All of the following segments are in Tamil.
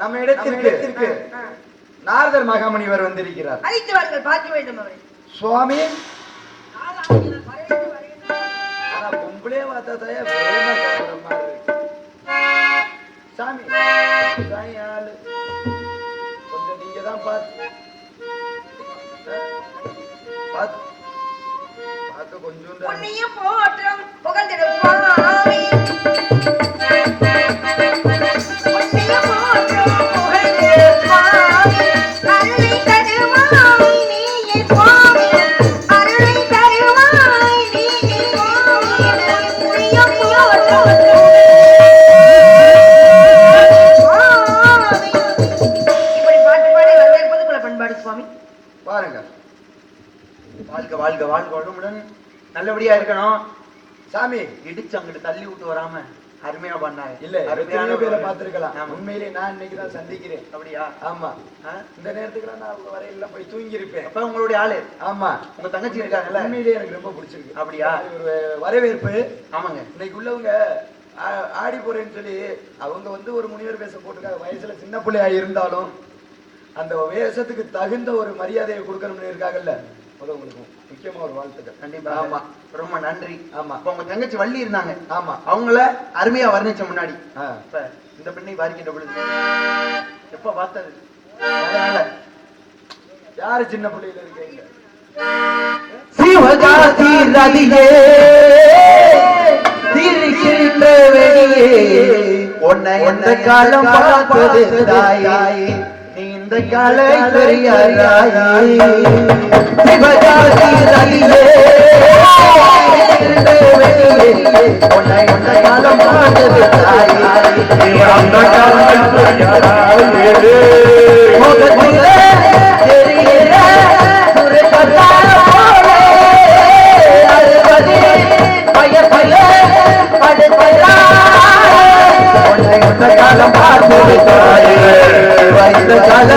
நம்ம இடத்திற்கு நாரதர் மகாமுனிவர் வந்திருக்கிறார். அழைத்து வாருங்கள் பார்க்க வேண்டும் அவரை. சுவாமி. பொம்பளே. சாமி சாமி ஆளு கொஞ்சம் நீங்க தான் பார்த்து பார்த்து பார்த்து கொஞ்சம் புகழ்ந்திடும். பாருங்க. வாழ்க வாழ்க வாழ்க. வளமுடன் நல்லபடியா இருக்கணும். சாமி இடிச்சு அங்கிட்டு தள்ளி விட்டு வராம அருமையா பண்ணாங்க இல்ல அருமையான பேரை பார்த்திருக்கலாம். உண்மையிலே நான் இன்னைக்கு தான் சந்திக்கிறேன். அப்படியா? ஆமா? இந்த நேரத்துக்கு நான் அவங்க வரையில போய் தூங்கி இருப்பேன் அப்ப உங்களுடைய ஆளு? ஆமா. உங்க தங்கச்சி இருக்காங்கல்ல? உண்மையிலே எனக்கு ரொம்ப பிடிச்சிருக்கு. அப்படியா? ஒரு வரவேற்பு. ஆமாங்க. இன்னைக்கு உள்ளவங்க ஆடி போறேன்னு சொல்லி அவங்க வந்து ஒரு முனிவர் வேஷம் போட்டிருக்காங்க வயசுல சின்ன பிள்ளையா இருந்தாலும் அந்த வேஷத்துக்கு தகுந்த ஒரு மரியாதையை கொடுக்கணும்னு இருக்காங்கல்ல? முதல்ல உங்களுக்கு முக்கியமா ஒரு வாழ்த்துக்கள். கண்டிப்பா ஆமா. ரொம்ப நன்றி. ஆமா. உங்க தங்கச்சி வள்ளி இருந்தாங்க. ஆமா. அவங்கள அருமையா வர்ணிச்ச முன்னாடி. இப்ப இந்த பெண்ணை வாரிக்கின்ற பொழுது. எப்ப பார்த்தது? அதனால யாரு சின்ன பிள்ளையில இருக்கீங்க? சிவகாசி நதியே திரிகின்ற வெளியே உன்னை இந்த காலம் பார்த்தது தாயே. நீ இந்த காலை பெரியாராயே சிவகாசி வெளியே. உன்னை இந்த காலம் பார்த்தது தாயே. அந்த பெரியாராயே பார்த்தது தாயே, வைத்த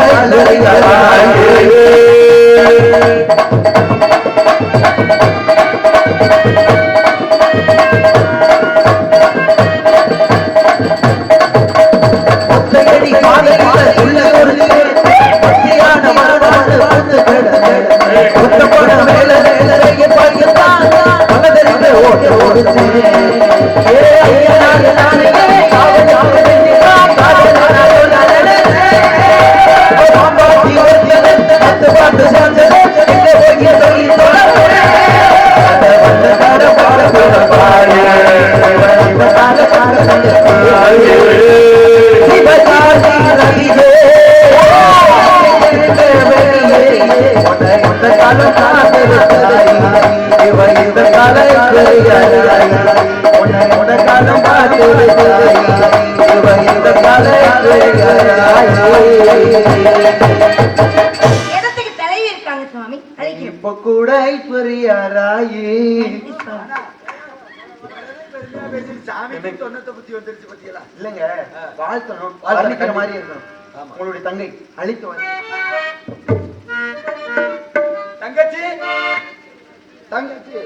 இப்ப கூட பத்தியலா இல்லங்க. வாழ்த்தணும். வர்ணிக்கிற மாதிரி இருக்கணும். உங்களுடைய தங்கை. அழித்து வந்து தங்கச்சி. தங்கச்சி.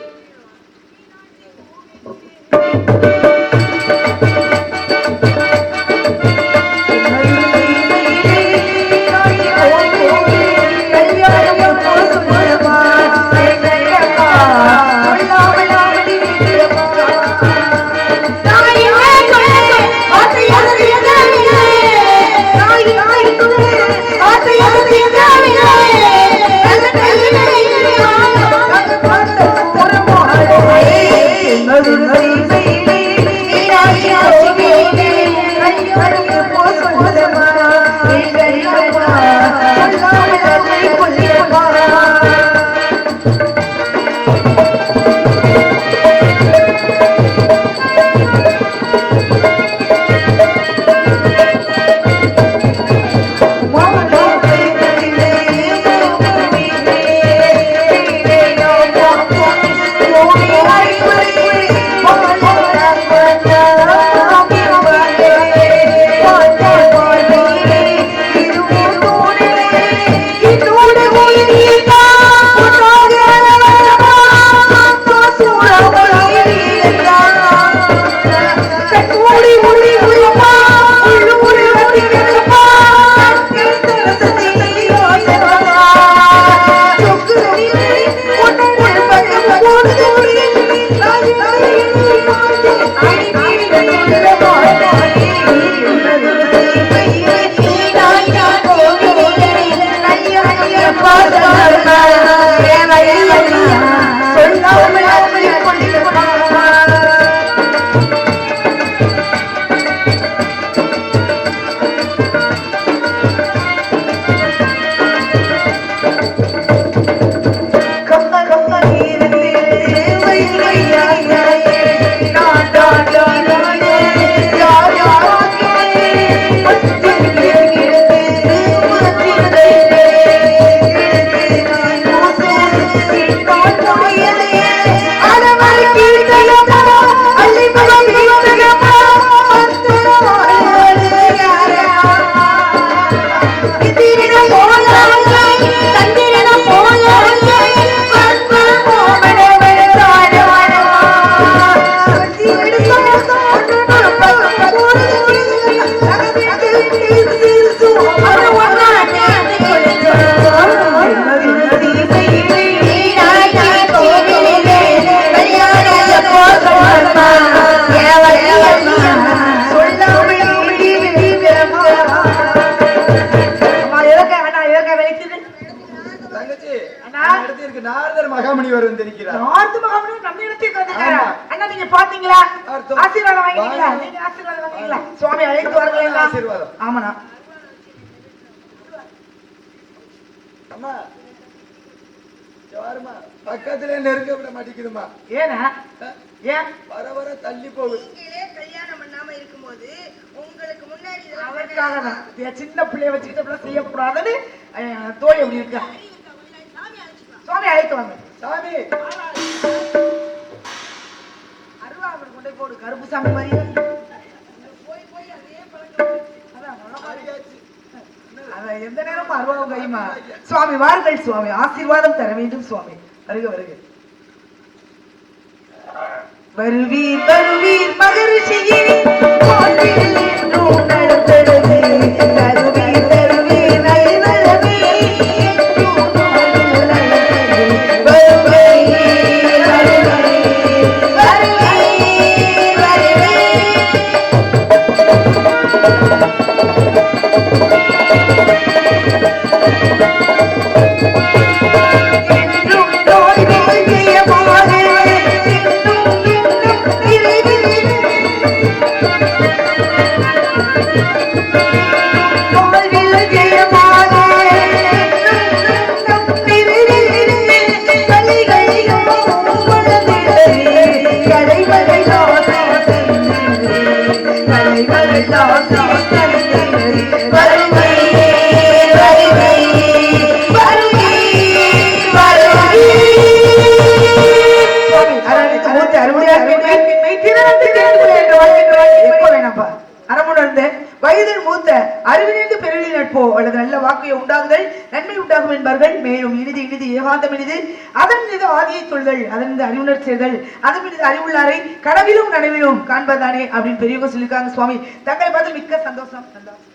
நெருங்க விட மாட்டேங்குதுமா ஏனா ஏன்? வர வர தள்ளி போகுது. நீங்களே கல்யாணம் பண்ணாம இருக்கும்போது உங்களுக்கு முன்னாடி அதற்காக தான் சின்ன பிள்ளைய வச்சுக்கிட்டு செய்யக்கூடாதுன்னு தோழி அப்படி இருக்கா? சுவாமி அழைத்து வாங்க. சாமி. அருவா அவர் கொண்டு போய் போடு கருப்பு சாமி மாதிரி. அதான், நல்ல மாதிரி. ஆரியாச்சு. அதான், எந்த நேரமும் அருவாவும் கைமா சுவாமி வாருங்கள் சுவாமி. ஆசீர்வாதம் தர வேண்டும் சுவாமி. வருக வருக. வருவீர் வருவீர் மகரிஷியே நடத்தரு நட்போ அல்லது நல்ல வாக்கை உண்டாகுதல் நன்மை உண்டாகும் என்பார்கள். மேலும் இனிது இனிது ஏகாந்தம் இனிது. அதன் மீது ஆதியை சொல்தல் அதன் மீது அறிவுணர் செய்தல் அதன் மீது அறிவுள்ளாரை கனவிலும் நனவிலும் காண்பதானே அப்படின்னு பெரியவங்க சொல்லியிருக்காங்க சுவாமி. தங்களை பார்த்து மிக்க சந்தோஷம். சந்தோஷம்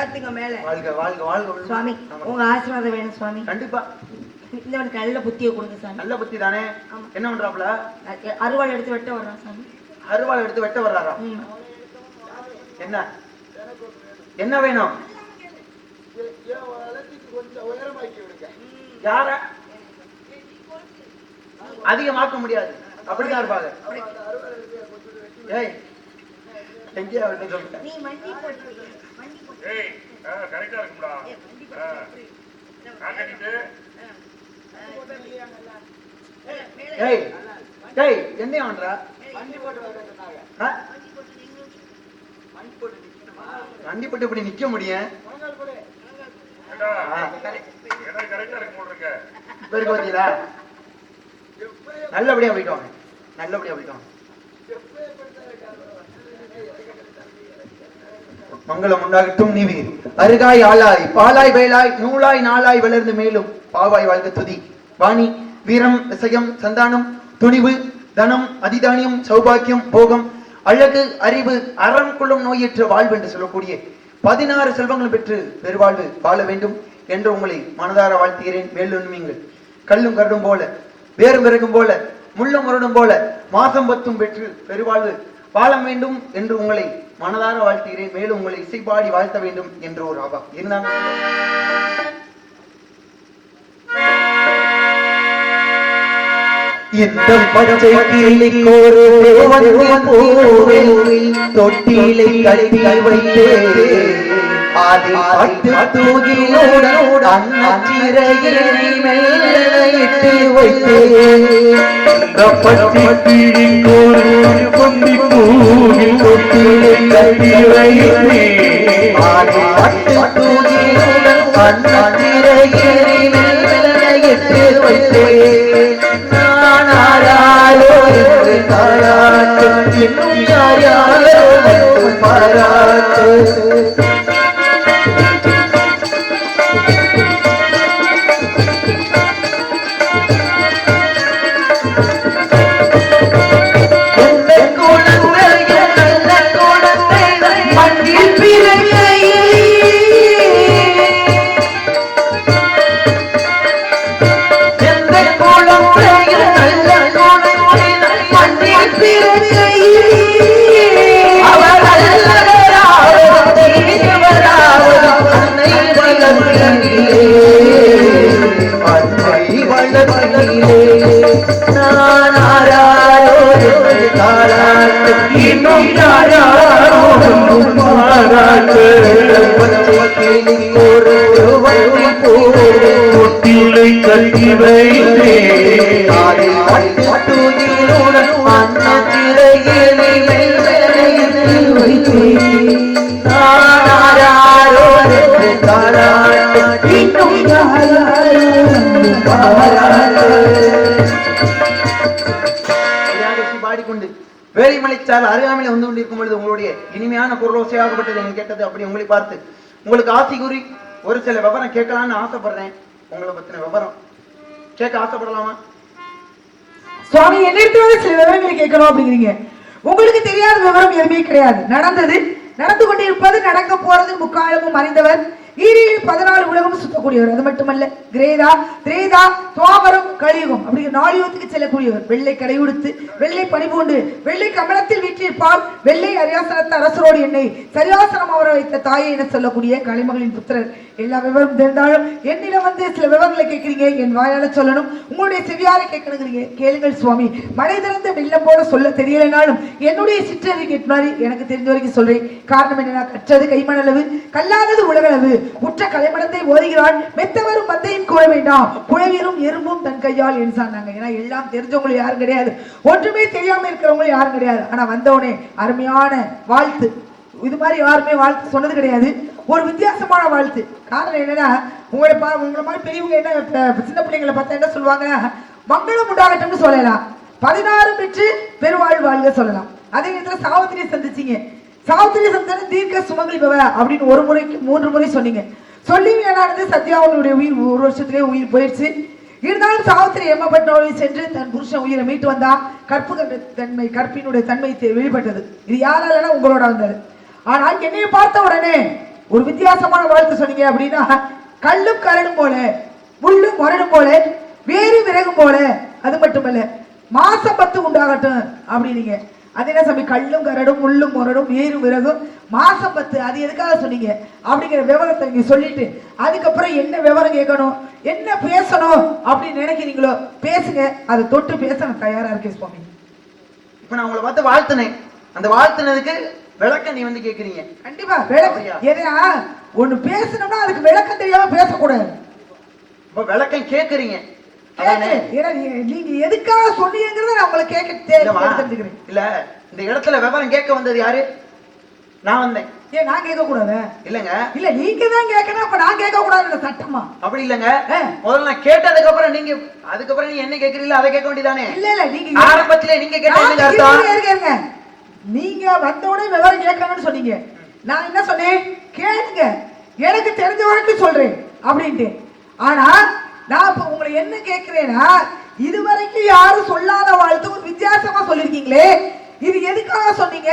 ஏத்துங்க மேல? வாழ்க வாழ்க வாழ்க. சுவாமி. உங்க ஆசீர்வாதம் வேணும் சுவாமி. கண்டிப்பா. இந்தவனுக்கு நல்ல புத்தியை கொடுங்க சாமி நல்ல புத்தி தானே. என்ன பண்றாப்ல அருவாள் எடுத்து வெட்ட வர்றான் சாமி அருவாள் எடுத்து வெட்ட வர்றாரா. என்ன? என்ன வேணும்? கொஞ்சம் உயரமாக்கி விடுங்க யார? அதிகமாக்க முடியாது. அப்படிதான் இருப்பாங்க. ஏய் எங்கேயா விட்டு சொல்லிட்டேன் நீ மண்டி போட்டு மண்டி போட்டு ஏய் கரெக்டா இருக்கும்டா. ஏய், ஏய் டேய் என்னையா பண்ற வண்டி போட்டு வர சொன்னாங்க ஆ? வண்டி போட்டு நிக்கணுமா வண்டி போட்டு இப்படி நிக்க முடியும் முழங்கால் போடு ஏண்டா ஆ, இடம் கரெக்டா இருக்கு போல இருக்க. இப்ப இருக்க பாத்தீங்களா? நல்லபடியா போயிட்டு வாங்க. நல்லபடியா போயிட்டு வாங்க. மங்களம் உண்டாகட்டும் நீவி. அருகாய் ஆளாய் பாலாய் வேலாய் நூலாய் நாளாய் வளர்ந்து மேலும். பாவாய் வாழ்க துதி. வாணி வீரம் விசயம் சந்தானம் துணிவு தனம் அதிதானியம் சௌபாக்கியம் போகம். அழகு அறிவு அறம் குளம் நோயற்ற வாழ்வு என்று சொல்லக்கூடிய பதினாறு செல்வங்களும் பெற்று பெருவாழ்வு வாழ வேண்டும் என்று உங்களை மனதார வாழ்த்துகிறேன். மேலும் கல்லும் கருடும் போல வேறும் பிறகும் போல முள்ளும் முரடும் போல மாசம் பத்தும் பெற்று பெருவாழ்வு வாழ வேண்டும் என்று உங்களை மனதார வாழ்த்துகிறேன். மேலும் உங்களை இசைப்பாடி வாழ்த்த வேண்டும் என்று ஒரு ஆபா இருந்தாங்க இந்த பச்சை கிளிக்கோரு பூவில் தொட்டிலை கட்டி வைத்தே ஆதி பட்டு தூகிலோட அந்நச்சிறையினை மெல்லிட்டு வைத்தே. இந்த பச்சை கிளிக்கோரு பொந்தி பூவில் தொட்டிலை கட்டி வைத்தே ஆதி பட்டு தூகிலோட அந்நச்சிறையினை வந்து Hallelujah. பாடிக்கொண்டு வேலிமலைச்சால் அருகாமையில் வந்து கொண்டிருக்கும் பொழுது உங்களுடைய இனிமையான குரலோசையாகப்பட்டது எனக்கு கேட்டது அப்படி உங்களை பார்த்து உங்களுக்கு ஆசை கூறி ஒரு சில விவரம் கேட்கலாம்னு ஆசைப்படுறேன். உங்களை பத்தின விவரம். கேட்க ஆசைப்படலாமா? சுவாமி என்னிடத்துல சில விவரங்களை கேட்கணும் அப்படிங்கிறீங்க. உங்களுக்கு தெரியாத விவரம் எதுவுமே கிடையாது. நடந்தது நடந்து கொண்டிருப்பது நடக்க போறது முக்காலமும் அறிந்தவர் ஈரியில் பதினாலு உலகம் சுத்தக்கூடியவர் அது மட்டுமல்ல கிரேதா திரேதா துவாபரம் கலியுகம் அப்படிங்கிற நாலு செல்லக்கூடியவர். வெள்ளை கடை உடுத்து வெள்ளை பணிபூண்டு வெள்ளை கமலத்தில் வீற்றிருப்பால் வெள்ளை அரியாசனத்தை அரசரோடு என்னை சரியாசனம் அவரை வைத்த தாயை என சொல்லக்கூடிய கலைமகளின் புத்திரர். எல்லா விவரம் தெரிந்தாலும் என்னிடம் வந்து சில விவரங்களை கேட்குறீங்க. என் வாயால சொல்லணும். உங்களுடைய செவியால கேட்கணுங்கிறீங்க. கேளுங்கள் சுவாமி. மழை திறந்து வெள்ளம் போல சொல்ல தெரியலைனாலும் என்னுடைய சிற்றறி கேட்மாரி எனக்கு தெரிஞ்ச வரைக்கும் சொல்றேன். காரணம் என்னன்னா கற்றது கைமணளவு கல்லாதது உலகளவு. உற்ற கலைமடத்தை ஓதுகிறாள். மெத்தவரும் மத்தையும் கூற வேண்டாம். குழவியரும் எறும்பும் தன் கையால் என்று சொன்னாங்க ஏன்னா எல்லாம் தெரிஞ்சவங்களும் யாரும் கிடையாது. ஒன்றுமே தெரியாம இருக்கிறவங்களும் யாரும் கிடையாது. ஆனா வந்தவனே அருமையான வாழ்த்து. இது மாதிரி யாருமே வாழ்த்து சொன்னது கிடையாது. ஒரு வித்தியாசமான வாழ்த்து. காரணம் என்னன்னா உங்களை பா உங்களை மாதிரி பெரியவங்க என்ன சின்ன பிள்ளைங்களை பார்த்தா என்ன சொல்லுவாங்கன்னா மங்களம் உண்டாகட்டும்னு சொல்லலாம். பதினாறு பெற்று பெருவாழ் வாழ்க சொல்லலாம். அதே நேரத்தில் சாவித்திரியை சந்திச்சீங்க. சாவித்திரி சந்தன தீர்க்க சுமங்கலி பவ அப்படின்னு ஒரு முறைக்கு மூன்று முறை சொன்னீங்க. சொல்லி வேணானது சத்யாவனுடைய உயிர் ஒரு வருஷத்திலே உயிர் போயிடுச்சு. இருந்தாலும் சாவித்திரி எம்மப்பட்டவளை சென்று தன் புருஷன் உயிரை மீட்டு வந்தா கற்பு தன்மை கற்பினுடைய தன்மை வெளிப்பட்டது. இது யாராலனா உங்களோட வந்தது. ஆனால் என்னைய பார்த்த உடனே ஒரு வித்தியாசமான வாழ்த்து சொன்னீங்க அப்படின்னா கல்லும் கரடும் போல முள்ளும் மரடும் போல வேறு விறகும் போல அது மட்டுமல்ல மாசம் பத்து உண்டாகட்டும் அப்படின்னீங்க. அது என்ன சாமி கல்லும் கரடும் முள்ளும் முரடும் வேறு விறகும் மாசம் பத்து அது எதுக்காக சொன்னீங்க? அப்படிங்கிற விவரத்தை நீங்க சொல்லிட்டு அதுக்கப்புறம் என்ன விவரம் கேட்கணும்? என்ன பேசணும்? அப்படின்னு நினைக்கிறீங்களோ பேசுங்க. அதை தொட்டு பேச நான் தயாரா இருக்கேன் சுவாமி. இப்ப நான் உங்களை பார்த்து வாழ்த்துனேன். அந்த வாழ்த்துனதுக்கு விளக்கம் நீ வந்து கேக்குறீங்க கண்டிப்பா விளக்கம்? எதையா ஒண்ணு பேசணும்னா அதுக்கு விளக்கம் தெரியாம பேசக்கூடாது. இப்ப விளக்கம் கேக்குறீங்க. ஏன்னா நீங்க- நீங்க எதுக்காக சொன்னீங்கிறத நான் உங்களை கேட்க தெரிஞ்சுக்கிறேன். இல்ல இந்த இடத்துல விவரம் கேட்க வந்தது யாரு? நான் வந்தேன். ஏன் நான் கேட்க கூடாது இல்லங்க. இல்ல நீங்க தான் கேட்கணும் அப்ப நான் கேட்க கூடாது சட்டமா? அப்படி இல்லங்க. முதல்ல நான் கேட்டதுக்கு அப்புறம் நீங்க அதுக்கப்புறம் நீ என்ன கேக்குறீங்களோ அதை கேட்க வேண்டியதானே? இல்ல இல்ல நீங்க ஆரம்பத்திலே நீங்க கேட்டதுக்கு நான் அர்த்தம். நீங்க வந்த உடனே விவரம் கேட்கணும்னு சொன்னீங்க. நான் என்ன சொன்னேன்? கேளுங்க. எனக்கு தெரிஞ்ச வரைக்கும் சொல்றேன் அப்படின்ட்டு. ஆனா நான் இப்ப உங்களை என்ன கேட்கிறேன்னா இதுவரைக்கும் யாரும் சொல்லாத வாழ்த்து ஒரு வித்தியாசமா சொல்லிருக்கீங்களே? இது எதுக்காக சொன்னீங்க?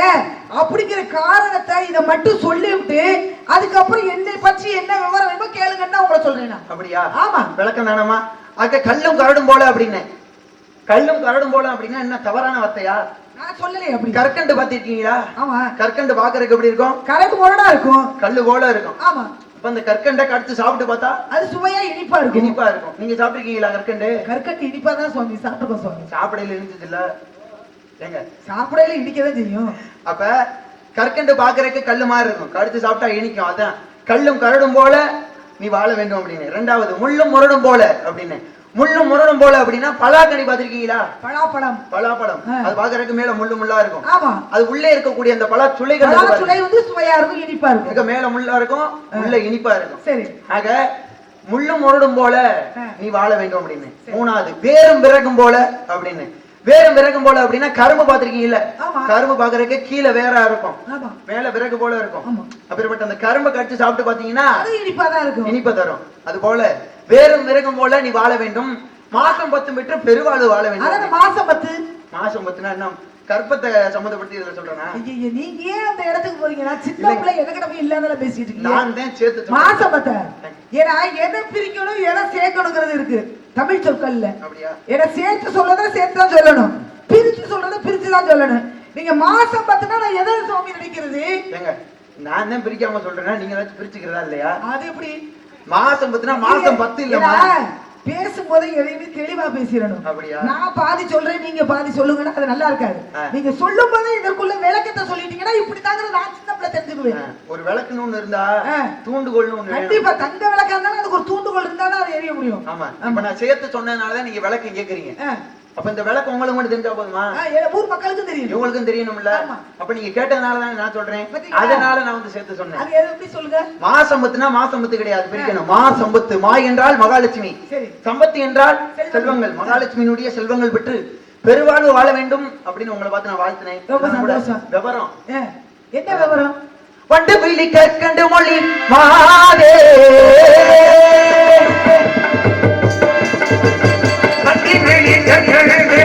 அப்படிங்கிற காரணத்தை இதை மட்டும் சொல்லிவிட்டு அதுக்கப்புறம் என்னை பற்றி என்ன விவரம் வேணுமோ கேளுங்கன்னு உங்களை சொல்றேன். அப்படியா? ஆமா. விளக்கம் தானம்மா? அக்க கல்லும் கரடும் போல அப்படின்னு. கல்லும் கரடும் போல அப்படின்னா என்ன தவறான வார்த்தையா? நான் சொல்லலையே அப்படி. கற்கண்டு பாத்திருக்கீங்களா ஆமா. கற்கண்டு பாக்குறதுக்கு எப்படி இருக்கும்? கரெக்ட் முரடா இருக்கும். கல்லு போல இருக்கும். ஆமா. அப்ப அந்த கற்கண்டை கடிச்சு சாப்பிட்டு பார்த்தா அது சுவையா இனிப்பா இருக்கும். இனிப்பா இருக்கும். நீங்க சாப்பிட்டிருக்கீங்களா கற்கண்டு? கற்கண்டு இனிப்பா தான் சுவாமி சாப்பிட்டுக்கோ சுவாமி. சாப்பிடையில இருந்தது இல்ல ஏங்க. சாப்பிடையில இனிக்கதான் செய்யும் அப்ப கற்கண்டு பாக்குறதுக்கு கல்லு மாதிரி இருக்கும். கடிச்சு சாப்பிட்டா இனிக்கும். அதான். கல்லும் கரடும் போல நீ வாழ வேண்டும் அப்படின்னு. ரெண்டாவது முள்ளும் முரடும் போல அப்படின்னு. முள்ளும் முரடும் போல அப்படின்னா பலாக்கனி பாத்திருக்கீங்களா பலாப்பழம். பலாப்பழம். அது பாக்குறதுக்கு மேல முள்ளு முள்ளா இருக்கும். ஆமா. அது உள்ளே இருக்கக்கூடிய அந்த பலா சுளைகள் பலா இருக்கு சுளை. வந்து சுவையா இருக்கும் இனிப்பா இருக்கும். மேல முள்ளா இருக்கும் உள்ள இனிப்பா இருக்கும். சரி. ஆக முள்ளும் முரடும் போல. நீ வாழ வேண்டும் அப்படின்னு. மூணாவது வேரும் விறகும் போல அப்படின்னு. வேரும் விறகும் போல அப்படின்னா கரும்பு பாத்திருக்கீங்கல்ல. கரும்பு பாக்குறதுக்கு கீழே வேறா இருக்கும். மேல விறகு போல இருக்கும். ஆமா. அப்படிப்பட்ட அந்த கரும்பை கடிச்சு சாப்பிட்டு பாத்தீங்கன்னா அது இனிப்பா தான் இருக்கும். இனிப்பை தரும். அது போல வேரும் விறகும் போல நீ வாழ வேண்டும். மாசம் பத்து பெற்று பெருவாழ்வு வாழ வேண்டும். மாசம் பத்து. மாசம் பத்துனா என்ன? கற்பத்தை சம்மந்தப்படுத்தி இதுல சொல்றேனா? நீங்க ஏன் அந்த இடத்துக்கு போறீங்க? நான் சின்ன. பிள்ளை என்கிட்ட போய் இல்லாத பேசிட்டு இருக்கீங்க. நான் தான் சேர்த்து. மாசம் பத்த? ஏன்னா எதை பிரிக்கணும் எதை சேர்க்கணுங்கிறது இருக்கு. தமிழ் சொற்கள்ல. அப்படியா? ஏன்னா சேர்த்து சொல்லதை சேர்த்து தான் சொல்லணும். பிரிச்சு சொல்றதை பிரிச்சு தான் சொல்லணும். நீங்க மாசம் பத்துனா நான் எதை சுவாமி நினைக்கிறது? நான் தான் பிரிக்காம சொல்றேன்னா நீங்க ஏதாச்சும் பிரிச்சுக்கிறதா இல்லையா? அது எப்படி? மாசம் பத்துனா மாசம் பத்து ஏன்னா, பேசும்போது எதையுமே தெளிவா பேசிடணும் அப்படியா? நான் பாதி சொல்றேன் நீங்க பாதி சொல்லுங்கன்னா அது நல்லா இருக்காது. நீங்க சொல்லும் போதே இதற்குள்ள விளக்கத்தை சொல்லிட்டீங்கன்னா இப்படி நான் சின்ன பிள்ளை தெரிஞ்சுக்குவேன் ஒரு விளக்குன்னு ஒண்ணு இருந்தா ஆ. தூண்டுகோல்னு ஒண்ணு கண்டிப்பா தங்க விளக்கா இருந்தாலும் அதுக்கு ஒரு தூண்டுகோல் இருந்தா தான் அது எரிய முடியும் ஆமா இப்ப நான் சேர்த்து சொன்னதுனாலதான் நீங்க விளக்கு கேக்குறீங்க. அப்ப இந்த விளக்கு உங்களுக்கு மட்டும் தெரிஞ்சா போதுமா? ஊர் மக்களுக்கும் தெரியும். இவங்களுக்கும் தெரியணும்ல. அப்ப நீங்க கேட்டதுனால தான் நான் சொல்றேன்? அதனால நான் வந்து சேர்த்து சொன்னேன். அது எது எப்படி சொல்லுங்க? மாசம்பத்துனா மாசம்பத்து கிடையாது. பிரிக்கணும். மாசம்பத்து மா என்றால் மகாலட்சுமி. சம்பத்து என்றால் செல்வங்கள். மகாலட்சுமியினுடைய செல்வங்கள் பெற்று பெருவாழ்வு வாழ வேண்டும் அப்படின்னு உங்களை பார்த்து நான் வாழ்த்தினேன். விவரம். என்ன விவரம்? வண்டு விழி கற்கண்டு மொழி மாதே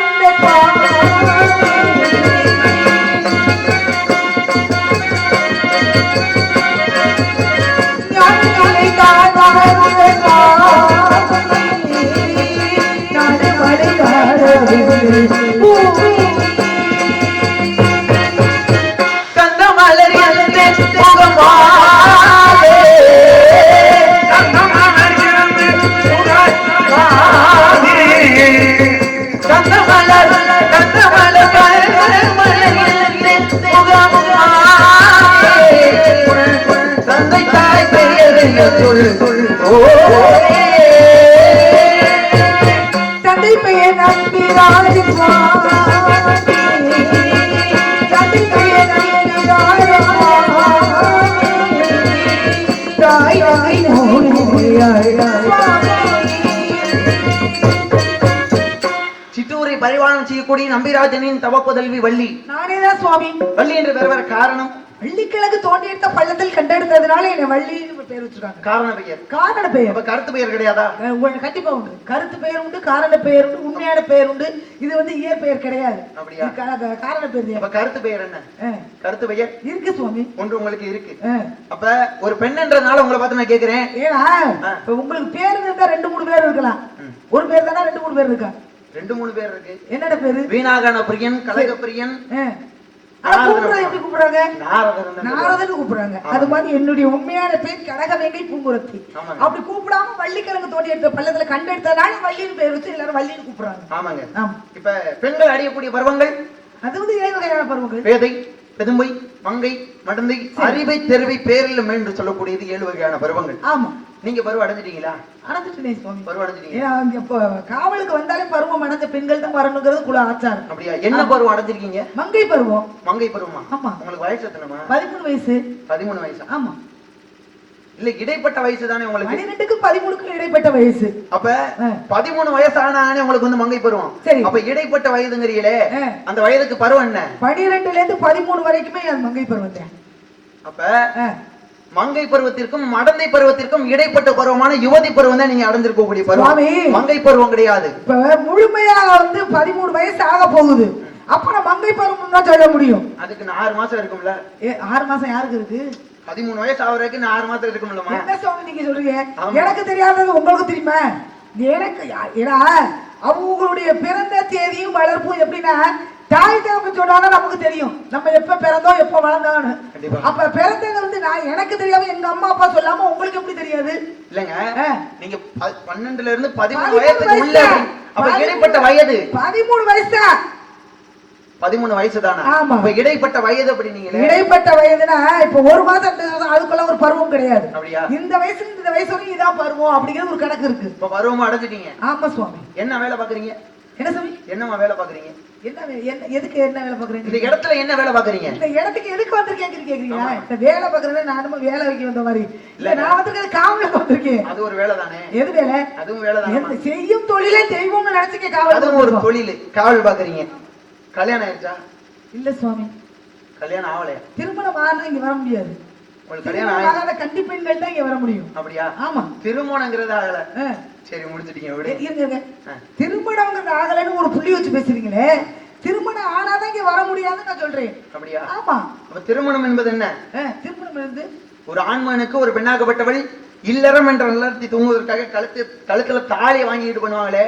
மொழி நம்பிராஜனின் தவப்புதல்வி வள்ளி. நானேதான் சுவாமி. வள்ளி என்று பெற வர காரணம்? வள்ளிக்கிழங்கு தோண்டியெடுத்த பள்ளத்தில் கண்டெடுத்ததுனால என்னை வள்ளின்னு பேர் வச்சிருக்காங்க. காரண பெயர். காரண பெயர். அப்ப கருத்து பெயர் கிடையாதா? கண்டிப்பா உண்டு. கருத்து பெயர் உண்டு காரண பெயர் உண்டு உண்மையான பெயர் உண்டு. இது வந்து இயற்பெயர் கிடையாது. அப்படியா? காரண பெயர் அப்ப கருத்து பெயர் என்ன? கருத்து பெயர்? இருக்கு சுவாமி. ஒன்று உங்களுக்கு இருக்கு. அப்ப ஒரு பெண்ன்றதுனால உங்களை பார்த்து நான் கேக்குறேன். ஏன்னா உங்களுக்கு பேர் இருந்தா ரெண்டு மூணு பேர் இருக்கலாம். ஒரு பேர் தானே ரெண்டு மூணு பேர் இருக்கா? ரெண்டு மூணு பேர் இருக்கு. என்னோட பேரு? வீணாகன பிரியன் கலக பிரியன் எப்படி கூப்பிடுறாங்க? நாரதன் தான் நாரதன் கூப்பிடுறாங்க. அது மாதிரி என்னுடைய உண்மையான பேர் கடகவேங்கை பூங்குரத்தி. அப்படி கூப்பிடாம வள்ளிக்கிழங்கு தோண்டி எடுத்த பள்ளத்துல கண்டெடுத்தனால வள்ளின்னு பேர் வச்சு எல்லாரும் வள்ளின்னு கூப்பிடுறாங்க. ஆமாங்க. ஆமா. இப்ப பெண்கள் அடையக்கூடிய பருவங்கள்? அது வந்து ஏழு வகையான பருவங்கள். பேதை பெதும்பை மங்கை மடந்தை அறிவை தெருவை பேரில் என்று சொல்லக்கூடியது ஏழு வகையான பருவங்கள். ஆமா. நீங்க பருவம் அடைஞ்சிட்டீங்களா? அடைஞ்சிட்டே சுவாமி. பருவம் அடைஞ்சிட்டீங்க இப்போ காவலுக்கு வந்தாலே பருவம் அடைஞ்ச பெண்கள் தான் வரணுங்கிறது குல ஆச்சாரம். அப்படியா? என்ன பருவம் அடைஞ்சிருக்கீங்க? மங்கை பருவம். மங்கை பருவமா? ஆமா. உங்களுக்கு வயசு எத்தனைமா பதிமூணு வயசு. பதிமூணு வயசா? ஆமா. இல்ல இடைப்பட்ட வயசு தானே உங்களுக்கு? பன்னிரெண்டுக்கு பதிமூணுக்கு இடைப்பட்ட வயசு. அப்ப. பதிமூணு வயசு ஆனானே உங்களுக்கு வந்து மங்கை பருவம். சரி. அப்ப இடைப்பட்ட வயதுங்கிறீங்களே. அந்த வயதுக்கு பருவம் என்ன? பனிரெண்டுல இருந்து பதிமூணு வரைக்குமே மங்கை பருவம் அப்ப. மங்கை பருவத்திற்கும் மடந்தை பருவத்திற்கும் இடைப்பட்ட பருவமான யுவதி பருவம் தான் நீங்க அடைஞ்சிருக்கக்கூடிய பருவம். மங்கை பருவம் கிடையாது. இப்ப முழுமையா வந்து பதிமூணு வயசு ஆக போகுது. அப்ப நான் மங்கை பருவம் தான் சொல்ல முடியும். அதுக்கு நான் ஆறு மாசம் இருக்கும்ல. ஏ, ஆறு மாசம் யாருக்கு இருக்கு? பதிமூணு வயசு ஆகுற வரைக்கும் நான் ஆறு மாசம் இருக்கும்லமா என்ன சுவாமி நீங்க சொல்றீங்க. எனக்கு தெரியாதது உங்களுக்கு தெரியுமா? எனக்கு ஏன்னா அவங்களுடைய பிறந்த தேதியும் வளர்ப்பும் எப்படின்னா தாய் தகப்பு சொன்னாதான் நமக்கு தெரியும். நம்ம எப்ப பிறந்தோம் எப்ப வளர்ந்தோம்னு. கண்டிப்பா. அப்ப பிறந்தது வந்து நான் எனக்கு தெரியாம எங்க அம்மா அப்பா சொல்லாம உங்களுக்கு எப்படி தெரியாது? இல்லங்க. நீங்க பன்னெண்டுல இருந்து பதிமூணு வயசுக்கு உள்ள வயசா? அப்ப இடைப்பட்ட வயது. பதிமூணு வயசு? பதிமூணு வயசு தானே? ஆமா. அப்ப இடைப்பட்ட வயது அப்படி நீங்களே. இடைப்பட்ட வயதுனா இப்ப ஒரு மாசம் அதுக்குள்ள ஒரு பருவம் கிடையாது. அப்படியா? இந்த வயசுல இந்த வயசு வரைக்கும் இதான் பருவம் அப்படிங்கிறது ஒரு கணக்கு இருக்கு. இப்ப பருவமா அடைஞ்சிட்டீங்க. ஆமா சுவாமி. என்ன வேலை பாக்குறீங்க? என்ன சுவாமி? என்னமா வேலை பாக்குறீங்க? என்ன எதுக்கு என்ன வேலை இந்த பாக்குறீங்க இடத்துல என்ன வேலை பாக்குறீங்க இந்த இடத்துக்கு எதுக்கு வந்திருக்கேன் கேக்குறீங்களா? இந்த வேலை பாக்குறத நானும் வேலை வைக்க வந்த மாதிரி. இல்ல நான் வந்திருக்கிறது காவலுக்கு வந்திருக்கேன். அது ஒரு வேலை தானே? எது வேலை? அதுவும் வேலை தானே? செய்யும் தொழிலே தெய்வம்னு நினைச்சுக்க அதுவும் ஒரு. தொழில். காவல் பாக்குறீங்க கல்யாணம் ஆயிடுச்சா இல்ல சுவாமி. கல்யாணம் ஆகலையா? திருமணம் ஆனா இங்க வர முடியாது. உங்களுக்கு கல்யாணம் ஆகாத தான் இங்க வர முடியும். அப்படியா? ஆமா. திருமணங்கிறது ஆகல. சரி முடிச்சிட்டீங்க இ- விடு இருங்க, இருங்க. ஆ. திருமணங்கிறது ஆகலைன்னு ஒரு புள்ளி வச்சு பேசுறீங்களே? திருமணம் ஆனாதான் இங்க வர முடியாதுன்னு நான் சொல்றேன். அப்படியா? ஆமா. அப்ப திருமணம் என்பது என்ன? திருமணம் இருந்து ஒரு ஆண்மனுக்கு ஒரு பெண்ணாகப்பட்டவள் இல்லறம் என்ற நிலத்தை தூங்குவதற்காக கழுத்து கழுத்துல தாலியை வாங்கிட்டு பண்ணுவாங்களே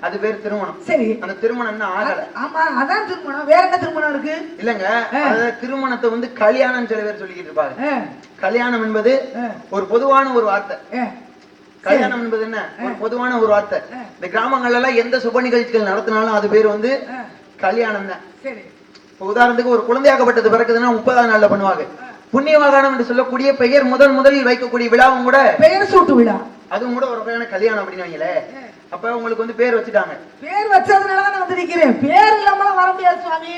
அது பேர் திருமணம். சரி. அந்த திருமணம் இன்னும் ஆகல? ஆமா அதான் திருமணம். வேற என்ன திருமணம் இருக்கு? இல்லங்க. திருமணத்தை வந்து கல்யாணம் சில பேர் சொல்லிக்கிட்டு இருப்பாங்க. ஆ, கல்யாணம் என்பது ஒரு பொதுவான ஒரு வார்த்தை. கல்யாணம் என்பது என்ன? ஒரு பொதுவான ஒரு வார்த்தை. இந்த கிராமங்கள்ல எல்லாம் எந்த சுப நிகழ்ச்சிகள் நடத்தினாலும் அது பேர் வந்து கல்யாணம் தான். இப்ப உதாரணத்துக்கு ஒரு குழந்தையாகப்பட்டது பிறக்குதுன்னா முப்பதாம் நாள்ல பண்ணுவாங்க. புண்ணியவாகனம் என்று சொல்லக்கூடிய பெயர் முதல் முதலில் வைக்கக்கூடிய விழாவும் கூட பெயர் சூட்டு விழா. அதுவும் கூட ஒரு வகையான கல்யாணம் அப்படின்னு வைங்களேன் அப்ப உங்களுக்கு வந்து பேர் வச்சுட்டாங்க. பேர் வச்சதுனால தான் நான் வந்து நிக்கிறேன். பேர் இல்லாமலாம் வர முடியாது சுவாமி.